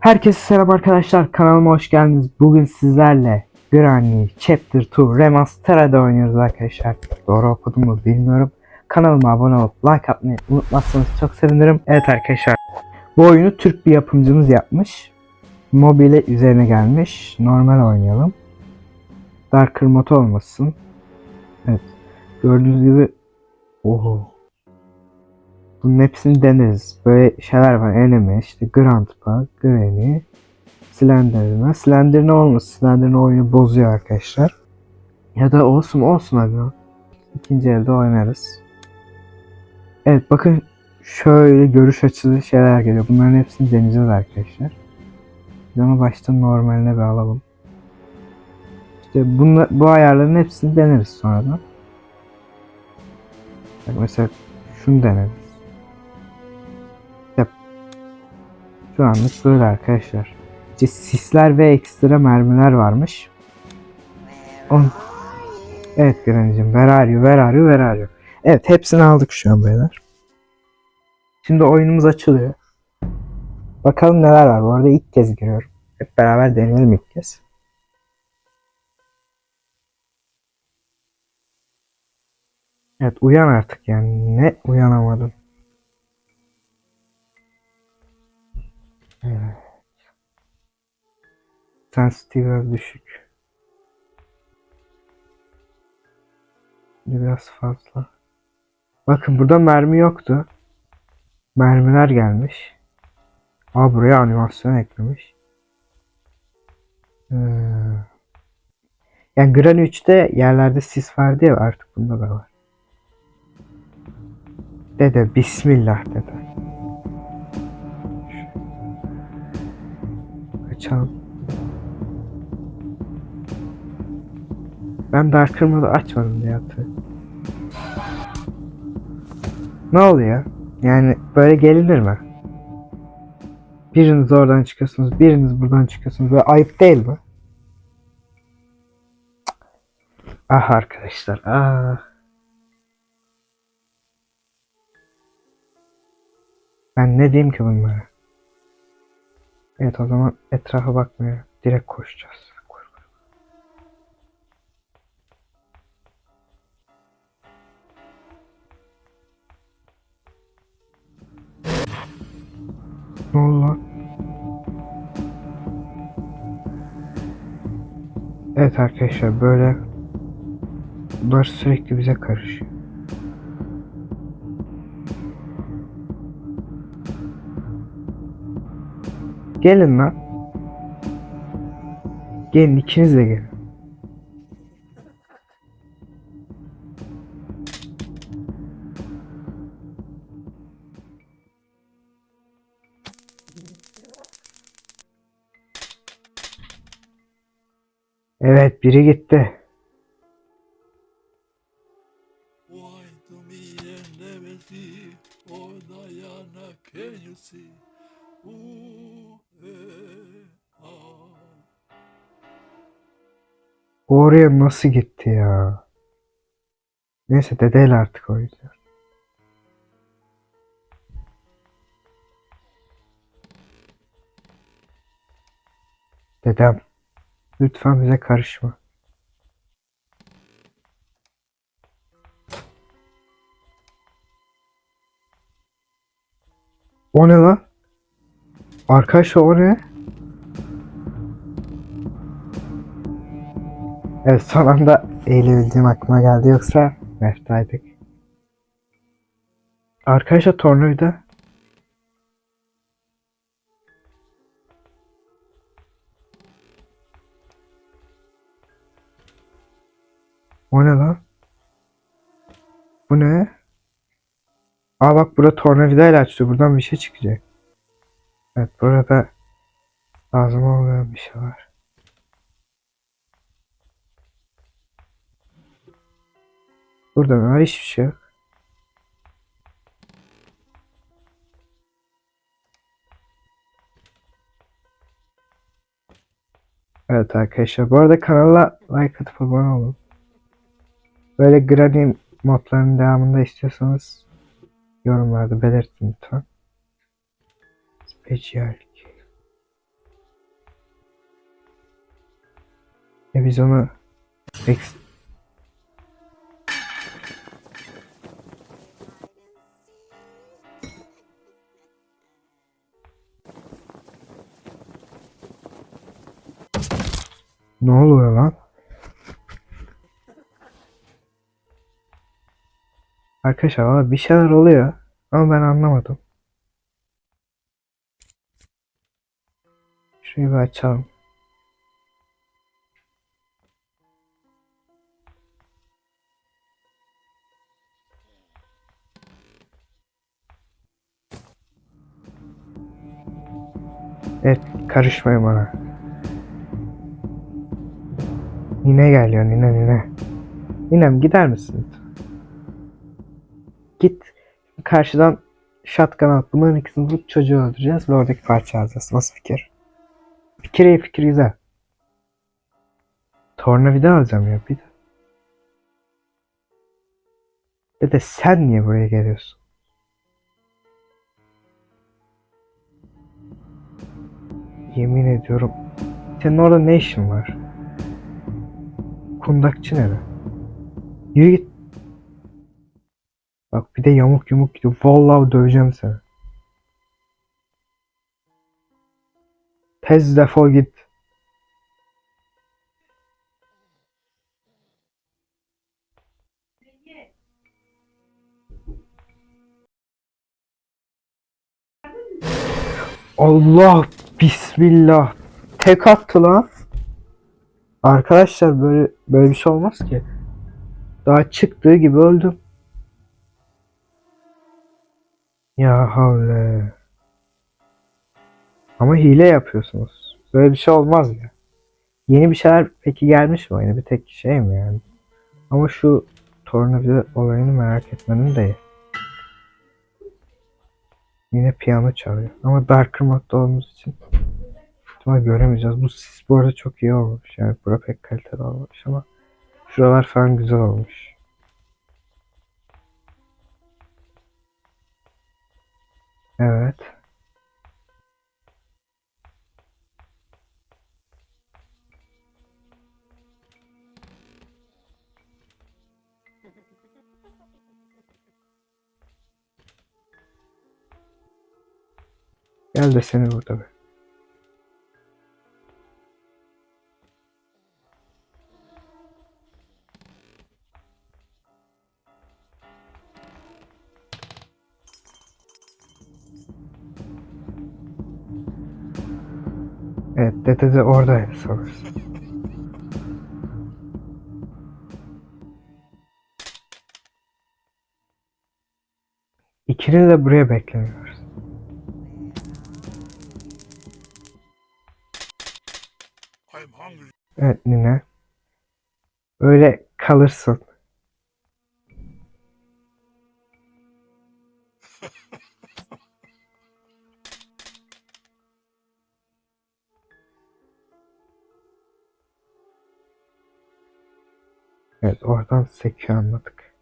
Herkese selam arkadaşlar kanalıma hoş geldiniz. Bugün sizlerle Granny Chapter 2 Remastered'ı oynuyoruz arkadaşlar. Doğru okudum mu bilmiyorum. Kanalıma abone olup like atmayı unutmazsanız çok sevinirim. Evet arkadaşlar bu oyunu Türk bir yapımcımız yapmış. Mobile üzerine gelmiş. Normal oynayalım. Darker mod olmasın. Evet. Gördüğünüz gibi Oho. Bunun hepsini deneriz. Böyle şeyler var. Enemy, işte Grandpa, Granny, Slenderman. Slenderman olmasın. Slenderman oyunu bozuyor arkadaşlar. Ya da olsun olsun abi. İkinci elde oynarız. Evet bakın şöyle görüş açılı şeyler geliyor. Bunların hepsini deneyeceğiz arkadaşlar. Biz ama başta normaline bir alalım. İşte bunla, bu ayarların hepsini deneriz sonradan. Bak mesela şunu deneriz. Şu anlık böyle arkadaşlar. İşte sisler ve ekstra mermiler varmış. On... Evet Granny'cim. Where are you? Evet hepsini aldık şu an beyler. Şimdi oyunumuz açılıyor. Bakalım neler var. Bu arada ilk kez giriyorum. Hep beraber deneyelim ilk kez. Evet uyan artık yani. Ne uyanamadım. Evet. Sensitivity biraz düşük. Biraz fazla. Bakın burada mermi yoktu. Mermiler gelmiş. Aa buraya animasyon eklemiş. Ee, yani Gran 3'te yerlerde sis vardı ya artık bunda da var. Dede bismillah dede. Kaçalım. Ben Dark Kırmızı açmadım hatırlıyorum. Ne oluyor? Yani böyle gelinir mi? Biriniz oradan çıkıyorsunuz, biriniz buradan çıkıyorsunuz. Böyle ayıp değil mi? Ah arkadaşlar, ah. Ben ne diyeyim ki bunlara? Evet o zaman etrafa bakmaya direkt koşacağız. Koş, koş. Ne oldu lan? Evet arkadaşlar böyle bunlar sürekli bize karışıyor. Gelin lan. Gelin ikiniz de gelin. Evet biri gitti. Oraya nasıl gitti ya? Neyse dedeyle artık oynayacağız. Dedem, lütfen bize karışma. O ne lan? Arkadaşlar o ne? Evet son anda eğilebildiğim aklıma geldi yoksa meftaydık. Arkadaşlar tornavida. O ne lan? Bu ne? Aa bak burada tornavidayla açtı. Buradan bir şey çıkacak. Evet burada lazım olmayan bir şey var. Burada ne var? Hiçbir şey yok. Evet arkadaşlar. Bu arada kanala like atıp abone olun. Böyle granny modlarının devamında istiyorsanız yorumlarda belirtin lütfen. Special. E biz onu Ne oluyor lan? Arkadaşlar valla bir şeyler oluyor ama ben anlamadım. Şurayı bir açalım. Evet karışmayın bana. Nine geliyor nine nine. Ninem gider misin? Git karşıdan shotgun al. Bunların ikisini bulup çocuğu öldüreceğiz ve oradaki parça alacağız. Nasıl fikir? Fikir iyi fikir güzel. Tornavida alacağım ya bir de. Bir sen niye buraya geliyorsun? Yemin ediyorum. Senin orada ne işin var? Kundakçı ne be? Yürü git. Bak bir de yamuk yumuk gidiyor. Vallahi döveceğim seni. Tez defol git. Allah bismillah. Tek attı lan. Arkadaşlar böyle böyle bir şey olmaz ki. Daha çıktığı gibi öldüm. Ya havle. Ama hile yapıyorsunuz. Böyle bir şey olmaz ya. Yeni bir şeyler peki gelmiş mi oyuna? Bir tek şey mi yani? Ama şu tornavida olayını merak etmenin de iyi. Yine piyano çalıyor. Ama Darker modda olduğumuz için ihtimal göremeyeceğiz. Bu sis bu arada çok iyi olmuş. Yani bura pek kaliteli olmuş ama şuralar falan güzel olmuş. Evet. Gel de seni burada be. Evet dede de oradaydı sanırsın. İkini de buraya beklemiyoruz. Evet Nine. Öyle kalırsın. Evet oradan sekiyor anladık.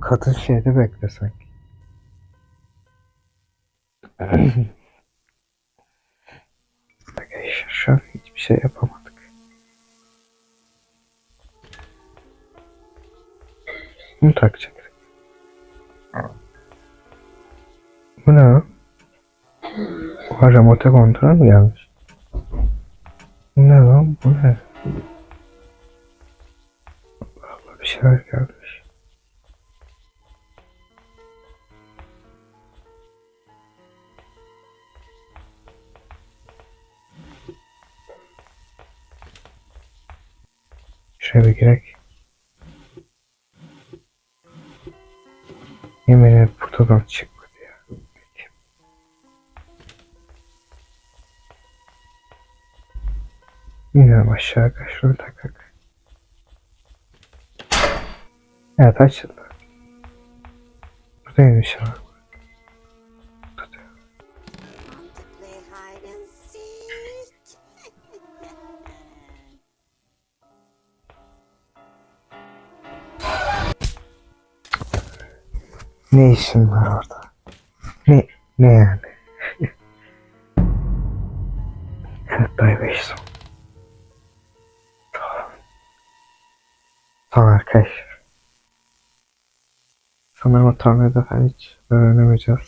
Kadın şeyde bekle sanki. Arkadaşlar şu an hiçbir şey yapamadık. Bunu takacaktık. Bu ne? o? Oha remote kontrol mü gelmiş? Bu ne lan? Bu ne? Allah bir şeyler gelmiş. Şuraya bir girek. Yemin ederim buradan çıkmadı ya. Peki. İnelim aşağı şunu takak. Evet açıldı. Buradaymış ama. Ne işin var orada? Ne, ne yani? evet dayı beş son. Tamam arkadaşlar. Sanırım o tornavida falan hiç öğrenemeyeceğiz.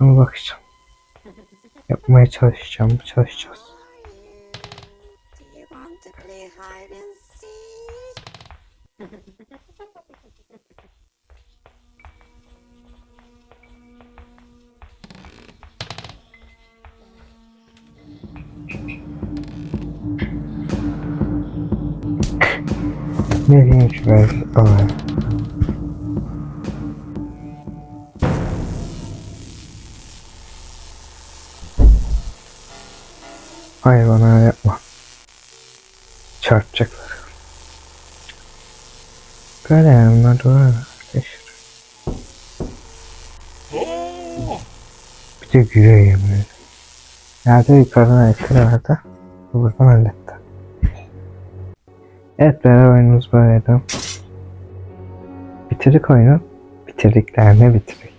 Ama bakacağım. Yapmaya çalışacağım, çalışacağız. ki ben olaya? Hayır bana öyle yapma. Çarpacaklar. Doğru arkadaşlar. Oh! Bir de gülüyor yemin ederim. Nerede yukarıdan. Bu buradan halletti. Evet beraber oyunumuz böyleydi. Bitirdik oyunu. Bitirdik ne bitirdik.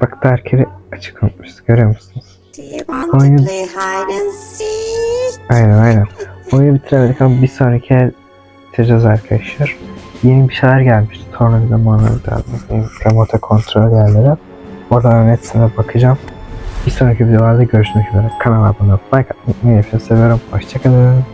Bak Darker'i açık unutmuşuz görüyor musunuz? Do you want Oyun- to play hide and seek? Aynen aynen. Oyunu bitiremedik ama bir sonraki el bitireceğiz arkadaşlar. Yeni bir şeyler gelmişti. Tornavida manavida. Remote kontrol yerleri. Oradan hepsine bakacağım. Bir sonraki videolarda görüşmek üzere. Kanala abone olup like atmayı seviyorum. Hoşçakalın.